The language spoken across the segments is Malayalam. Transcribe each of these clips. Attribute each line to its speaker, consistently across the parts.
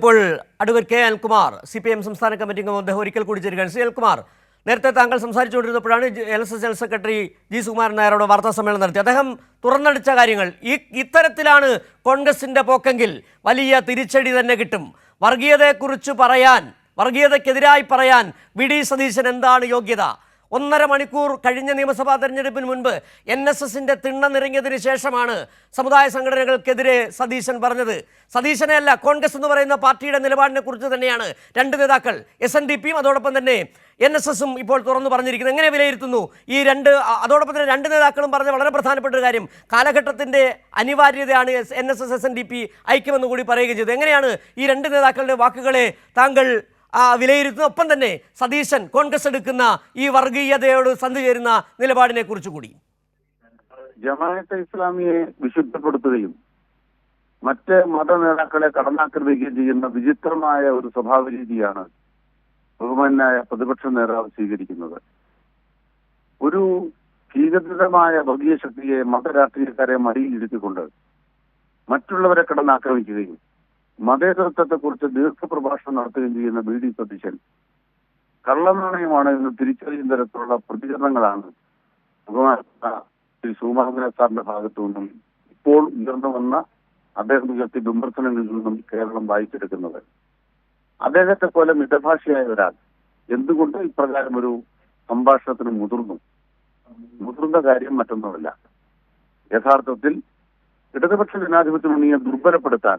Speaker 1: ഇപ്പോൾ advocate K Alkumar C P M സംസ്ഥാന കമ്മിറ്റി അംഗം അദ്ദേഹം ഒരിക്കൽ കൂടി ചേരുകയാണ്. സി അൽകുമാർ നേരത്തെ താങ്കൾ സംസാരിച്ചുകൊണ്ടിരുന്നപ്പോഴാണ് L S S general secretary G Sukumaran നായരോട് വാർത്താ സമ്മേളനം നടത്തി. അദ്ദേഹം തുറന്നടിച്ച കാര്യങ്ങൾ ഈ ഇത്തരത്തിലാണ് കോൺഗ്രസിന്റെ പോക്കെങ്കിൽ വലിയ തിരിച്ചടി തന്നെ കിട്ടും. വർഗീയതയെക്കുറിച്ച് പറയാൻ വർഗീയതയ്ക്കെതിരായി പറയാൻ വി ഡി സതീശൻ എന്താണ് യോഗ്യത? ഒന്നര മണിക്കൂർ കഴിഞ്ഞ നിയമസഭാ തെരഞ്ഞെടുപ്പിന് മുൻപ് എൻ എസ് എസിന്റെ തിണ്ണ നിറങ്ങിയതിന് ശേഷമാണ് സമുദായ സംഘടനകൾക്കെതിരെ സതീശൻ പറഞ്ഞത്. സതീശനെ അല്ല കോൺഗ്രസ് എന്ന് പറയുന്ന പാർട്ടിയുടെ നിലപാടിനെ കുറിച്ച് തന്നെയാണ് രണ്ട് നേതാക്കൾ എസ് എൻ ഡി പിയും അതോടൊപ്പം തന്നെ എൻ എസ് എസും ഇപ്പോൾ തുറന്നു പറഞ്ഞിരിക്കുന്നത്. എങ്ങനെ വിലയിരുത്തുന്നു? ഈ രണ്ട് അതോടൊപ്പം തന്നെ രണ്ട് നേതാക്കളും പറഞ്ഞ വളരെ പ്രധാനപ്പെട്ട ഒരു കാര്യം കാലഘട്ടത്തിന്റെ അനിവാര്യതയാണ് N S S S N D P ഐക്യമെന്ന് കൂടി പറയുകയും ചെയ്തു. എങ്ങനെയാണ് ഈ രണ്ട് നേതാക്കളുടെ വാക്കുകളെ താങ്കൾ വിലയിരുത്തുന്ന ഒപ്പം തന്നെ സതീശൻ കോൺഗ്രസ് എടുക്കുന്ന ഈ വർഗീയതയോട് സന്ധി ചേരുന്ന നിലപാടിനെ കുറിച്ച് കൂടി.
Speaker 2: ജമാഅത്തെ ഇസ്ലാമിയെ വിശുദ്ധപ്പെടുത്തുകയും മറ്റ് മത നേതാക്കളെ കടന്നാക്രമിക്കുകയും ചെയ്യുന്ന വിചിത്രമായ ഒരു സ്വഭാവ രീതിയാണ് ബഹുമാനായ പ്രതിപക്ഷ നേതാവ് സ്വീകരിക്കുന്നത്. ഒരു ഭീകരമായ വർഗീയ ശക്തിയെ മതരാഷ്ട്രീയക്കാരെ മടിയിലിരുത്തിക്കൊണ്ട് മറ്റുള്ളവരെ കടന്നാക്രമിക്കുകയും മതേതരത്വത്തെ കുറിച്ച് ദീർഘപ്രഭാഷണം നടത്തുകയും ചെയ്യുന്ന ബി ഡി സതീശൻ കള്ളനാണയമാണ് എന്ന് തിരിച്ചറിയും തരത്തിലുള്ള പ്രതികരണങ്ങളാണ് ശ്രീ സുകുമാരൻ സാറിന്റെ ഭാഗത്തു നിന്നും ഇപ്പോൾ ഉയർന്നു വന്ന അദ്ദേഹം ഉയർത്തിയ വിമർശനങ്ങളിൽ നിന്നും കേരളം വായിച്ചെടുക്കുന്നത്. അദ്ദേഹത്തെ പോലെ മിതഭാഷയായ ഒരാൾ എന്തുകൊണ്ട് ഇപ്രകാരം ഒരു സംഭാഷണത്തിന് മുതിർന്നു? മുതിർന്ന കാര്യം മറ്റൊന്നുമല്ല. യഥാർത്ഥത്തിൽ ഇടതുപക്ഷ ജനാധിപത്യ മുന്നണിയെ ദുർബലപ്പെടുത്താൻ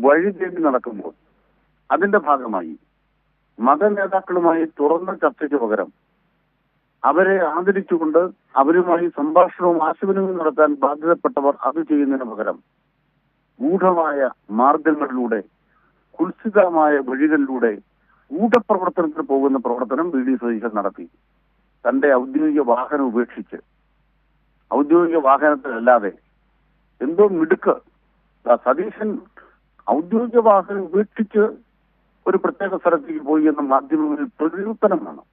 Speaker 2: വഴി തേടി നടക്കുമ്പോൾ അതിന്റെ ഭാഗമായി മതനേതാക്കളുമായി തുറന്ന ചർച്ചയ്ക്ക് പകരം അവരെ ആദരിച്ചുകൊണ്ട് അവരുമായി സംഭാഷണവും ആശയവിനിമയം നടത്താൻ ബാധ്യതപ്പെട്ടവർ അത് ചെയ്യുന്നതിന് പകരം ഗൂഢമായ മാർഗങ്ങളിലൂടെ കുൽസിതമായ വഴികളിലൂടെ ഗൂഢപ്രവർത്തനത്തിന് പോകുന്ന പ്രവർത്തനം വി ഡി സതീശൻ നടത്തി. തന്റെ ഔദ്യോഗിക വാഹനം ഉപേക്ഷിച്ച്. ഔദ്യോഗിക വാഹനത്തിലല്ലാതെ എന്തോ മിടുക്ക്. സതീശൻ ഔദ്യോഗിക വാഹനം ഉപേക്ഷിച്ച് ഒരു പ്രത്യേക സ്ഥലത്തേക്ക് പോയി എന്ന മാധ്യമങ്ങളിൽ പ്രകീർത്തനം വേണം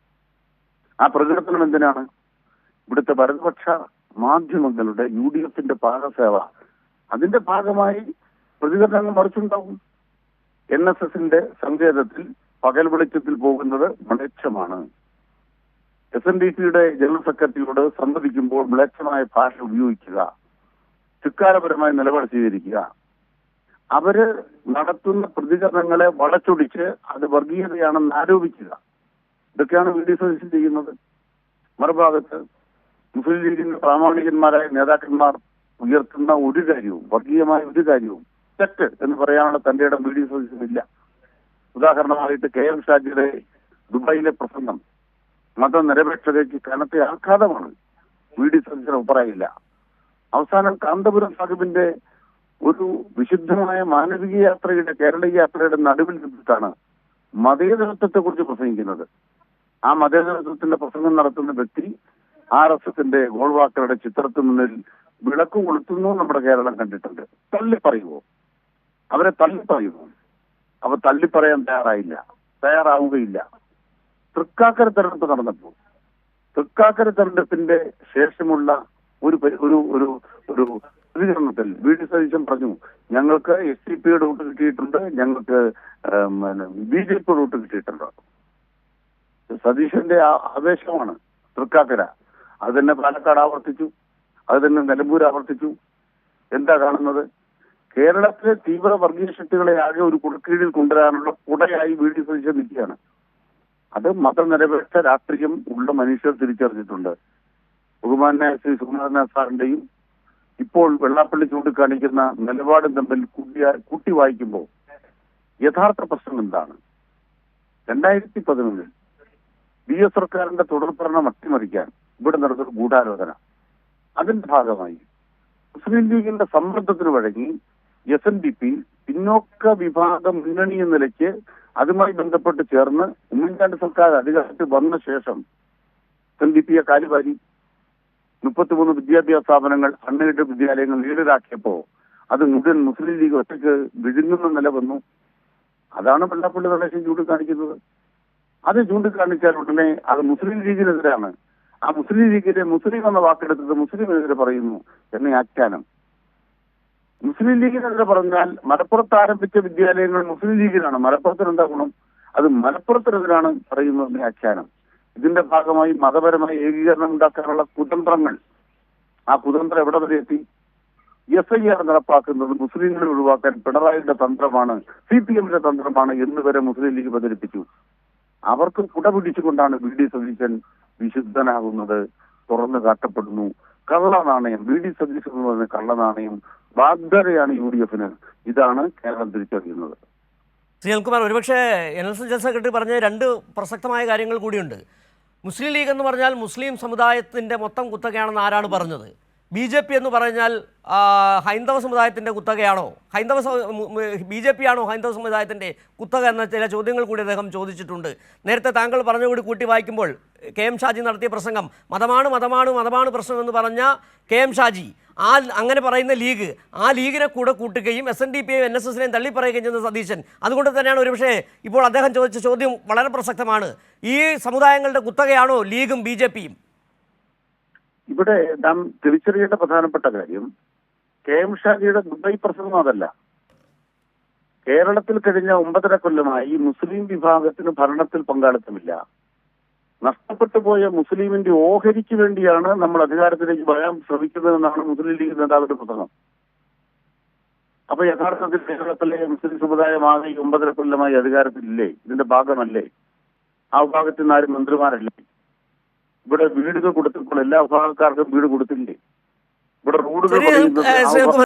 Speaker 2: ആ പ്രകീർത്തനം എന്തിനാണ്? ഇവിടുത്തെ വലതുപക്ഷ മാധ്യമങ്ങളുടെ യു ഡി എഫിന്റെ പാകസേവ. അതിന്റെ ഭാഗമായി പ്രതികരണങ്ങൾ മറിച്ചുണ്ടാവും എൻ എസ് എസിന്റെ സങ്കേതത്തിൽ പകൽ വെളിച്ചത്തിൽ പോകുന്നത് മ്ലേച്ഛമാണ്. എസ് എൻ ഡി സിയുടെ ജനറൽ സെക്രട്ടറിയോട് സംവദിക്കുമ്പോൾ മ്ലേച്ഛമായ ഭാഷ ഉപയോഗിക്കുക ചിക്കാരപരമായ നിലപാട് സ്വീകരിക്കുക. അവർ നടത്തുന്ന പ്രതികരണങ്ങളെ വളച്ചൊടിച്ച് അത് വർഗീയതയാണെന്ന് ആരോപിക്കുക. ഇതൊക്കെയാണ് വി ഡി സതീശൻ ചെയ്യുന്നത്. മറുഭാഗത്ത് മുസ്ലിം ലീഗിന്റെ പ്രാമാണികന്മാരായ നേതാക്കന്മാർ ഉയർത്തുന്ന ഒരു കാര്യവും വർഗീയമായ ഒരു കാര്യവും തെറ്റ് എന്ന് പറയാനുള്ള തന്റെ ഇടം വി ഡി സതീശനില്ല ഉദാഹരണമായിട്ട് കെ എം ഷാജിയുടെ ദുബായിലെ പ്രസംഗം. മതനിരപേക്ഷതയ്ക്ക് കനത്ത ആഘാതമാണ് വി ഡി സതീശൻ അഭിപ്രായമില്ല. അവസാനം കാന്തപുരം സാഹിബിന്റെ ഒരു വിശുദ്ധമായ മാനവിക യാത്രയുടെ കേരള യാത്രയുടെ നടുവിൽ നിന്നിട്ടാണ് മതേതരത്വത്തെ കുറിച്ച് പ്രസംഗിക്കുന്നത്. ആ മതേതരത്വത്തിന്റെ പ്രസംഗം നടത്തുന്ന വ്യക്തി ആർ എസ് എസിന്റെ ഗോൾവാക്കറുടെ ചിത്രത്തിന് മുന്നിൽ വിളക്ക് കൊളുത്തുന്നു നമ്മുടെ കേരളം കണ്ടിട്ടുണ്ട്. തള്ളി പറയുമോ അവരെ തള്ളി പറയുമോ അവ തള്ളി പറയാൻ തയ്യാറായില്ല തയ്യാറാവുകയില്ല. തൃക്കാക്കര തെരഞ്ഞെടുപ്പ് നടന്നപ്പോൾ തൃക്കാക്കര തെരഞ്ഞെടുപ്പിന്റെ ശേഷമുള്ള ഒരു ഒരു ഒരു പ്രതികരണത്തിൽ വി ഡി സതീശൻ പറഞ്ഞു ഞങ്ങൾക്ക് എസ് ഡി പിയുടെ റൂട്ട് കിട്ടിയിട്ടുണ്ട് ഞങ്ങൾക്ക് ബി ജെ പി റൂട്ട് കിട്ടിയിട്ടുണ്ട്. സതീശന്റെ ആവേശമാണ് തൃക്കാക്കര. അത് തന്നെ പാലക്കാട് ആവർത്തിച്ചു അത് തന്നെ നിലമ്പൂർ ആവർത്തിച്ചു. എന്താ കാണുന്നത്? കേരളത്തിലെ തീവ്ര വർഗീയ ശക്തികളെ ആകെ ഒരു കുടക്കീഴിൽ കൊണ്ടുവരാനുള്ള കുടയായി വി ഡി സതീശൻ നിൽക്കുകയാണ്. അത് മതനിരപേക്ഷ രാഷ്ട്രീയം ഉള്ള മനുഷ്യർ തിരിച്ചറിഞ്ഞിട്ടുണ്ട്. ബഹുമാനായ ശ്രീ സുകുമാരനാഥ് സാറിന്റെയും ഇപ്പോൾ വെള്ളാപ്പള്ളി ചൂണ്ടിക്കാണിക്കുന്ന നിലപാടും തമ്മിൽ കുട്ടി വായിക്കുമ്പോൾ യഥാർത്ഥ പ്രശ്നം എന്താണ്? രണ്ടായിരത്തി പതിനൊന്നിൽ ബി എസ് സർക്കാരിന്റെ തുടർ ഭരണം അട്ടിമറിക്കാൻ ഇവിടെ നടന്നൊരു ഗൂഢാലോചന. അതിന്റെ ഭാഗമായി മുസ്ലിം ലീഗിന്റെ സമ്മർദ്ദത്തിന് വഴങ്ങി എസ് എൻ ഡി പി പിന്നോക്ക വിഭാഗ മുന്നണി എന്ന നിലയ്ക്ക് അതുമായി ബന്ധപ്പെട്ട് ചേർന്ന് ഉമ്മൻചാണ്ടി സർക്കാർ അധികാരത്തിൽ വന്ന ശേഷം എസ് എൻ ഡി പിയെ കാലുവാരി മുപ്പത്തിമൂന്ന് വിദ്യാഭ്യാസ സ്ഥാപനങ്ങൾ അണ്ണയുടെ വിദ്യാലയങ്ങൾ ലീഡറാക്കിയപ്പോ അത് മുഴുവൻ മുസ്ലിം ലീഗ് ഒറ്റയ്ക്ക് വിഴുങ്ങുന്ന നില വന്നു. അതാണ് വെള്ളാപ്പള്ളി നടേശൻ ചൂണ്ടിക്കാണിക്കുന്നത്. അത് ചൂണ്ടിക്കാണിച്ചാൽ ഉടനെ അത് മുസ്ലിം ലീഗിനെതിരാണ്. ആ മുസ്ലിം ലീഗിന്റെ മുസ്ലിം എന്ന വാക്കെടുത്തത് മുസ്ലിമിനെതിരെ പറയുന്നു എന്ന ആഖ്യാനം മുസ്ലിം ലീഗിനെതിരെ പറഞ്ഞാൽ മലപ്പുറത്ത് ആരംഭിച്ച വിദ്യാലയങ്ങൾ മുസ്ലിം ലീഗിനാണ്. മലപ്പുറത്തിന് എന്താ ഗുണം? അത് മലപ്പുറത്തിനെതിരാണ് പറയുന്ന വ്യാഖ്യാനം. ഇതിന്റെ ഭാഗമായി മതപരമായ ഏകീകരണം ഉണ്ടാക്കാനുള്ള കുതന്ത്രങ്ങൾ. ആ കുതന്ത്രം എവിടെ വരെ എത്തി? എസ് ഐ ആർ നടപ്പാക്കുന്നത് മുസ്ലിങ്ങളെ ഒഴിവാക്കാൻ പിണറായിയുടെ തന്ത്രമാണ് സി പി എമ്മിന്റെ തന്ത്രമാണ് എന്ന് വരെ മുസ്ലിം ലീഗ് പ്രചരിപ്പിച്ചു. അവർക്ക് കുട പിടിച്ചുകൊണ്ടാണ് വി ഡി സതീശൻ വിശുദ്ധനാകുന്നത്. തുറന്നു കാട്ടപ്പെടുന്നു. കള്ള നാണയം. വി ഡി സതീശൻ എന്ന് പറയുന്ന കള്ള നാണയം ബാധ്യതയാണ് യു ഡി എഫിന്. ഇതാണ് കേരളം തിരിച്ചറിയുന്നത്.
Speaker 1: ശ്രീ അൽകുമാർ ഒരുപക്ഷെ N S S general secretary പറഞ്ഞ രണ്ട് പ്രസക്തമായ കാര്യങ്ങൾ കൂടിയുണ്ട്. മുസ്ലിം ലീഗ് എന്ന് പറഞ്ഞാൽ മുസ്ലിം സമുദായത്തിന്റെ മൊത്തം കുത്തകയാണെന്ന് ആരാണ് പറഞ്ഞത്? ബി ജെ പി എന്ന് പറഞ്ഞാൽ ഹൈന്ദവ സമുദായത്തിന്റെ കുത്തകയാണോ? ഹൈന്ദവ ബി ജെ പി ആണോ ഹൈന്ദവ സമുദായത്തിന്റെ കുത്തക എന്ന ചില ചോദ്യങ്ങൾ കൂടി അദ്ദേഹം ചോദിച്ചിട്ടുണ്ട്. നേരത്തെ താങ്കൾ പറഞ്ഞുകൂടി കൂട്ടി വായിക്കുമ്പോൾ കെ എം ഷാജി നടത്തിയ പ്രസംഗം മതമാണ് മതമാണ് മതമാണ് പ്രശ്നം എന്ന് പറഞ്ഞ കെ എം ഷാജി ആ അങ്ങനെ പറയുന്ന ലീഗ് ആ ലീഗിനെ കൂടെ കൂട്ടുകയും എസ് എൻ ഡി പിയെയും എൻ എസ് എസിനെയും തള്ളിപ്പറയുകയും ചെയ്യുന്ന സതീശൻ. അതുകൊണ്ട് തന്നെയാണ് ഒരുപക്ഷേ ഇപ്പോൾ അദ്ദേഹം ചോദിച്ച ചോദ്യം വളരെ പ്രസക്തമാണ്. ഈ സമുദായങ്ങളുടെ കുത്തകയാണോ ലീഗും ബി ജെ പിയും?
Speaker 2: ഇവിടെ നാം തിരിച്ചറിയേണ്ട പ്രധാനപ്പെട്ട കാര്യം കെ എം ഷാജിയുടെ ദുബൈ പ്രസംഗം അതല്ല. കേരളത്തിൽ കഴിഞ്ഞ ഒമ്പതര കൊല്ലമായി മുസ്ലിം വിഭാഗത്തിന് ഭരണത്തിൽ പങ്കാളിത്തമില്ല. നഷ്ടപ്പെട്ടു പോയ മുസ്ലിമിന്റെ ഓഹരിക്ക് വേണ്ടിയാണ് നമ്മൾ അധികാരത്തിലേക്ക് വരാൻ ശ്രമിക്കുന്നതെന്നാണ് മുസ്ലിം ലീഗ് നേതാവിന്റെ പ്രസംഗം. അപ്പൊ യഥാർത്ഥത്തിൽ കേരളത്തിലെ മുസ്ലിം സമുദായമാകെ ഒമ്പതര കൊല്ലമായി അധികാരത്തിലില്ലേ? ഇതിന്റെ ഭാഗമല്ലേ? ആ വിഭാഗത്തിൽ നിന്ന് ആരും മന്ത്രിമാരല്ലേ? ഇവിടെ വീടുകൾ കൊടുത്തിട്ടുള്ള എല്ലാ വിഭാഗക്കാർക്കും വീട് കൊടുത്തിട്ടുണ്ട്. ഇവിടെ റോഡുകൾ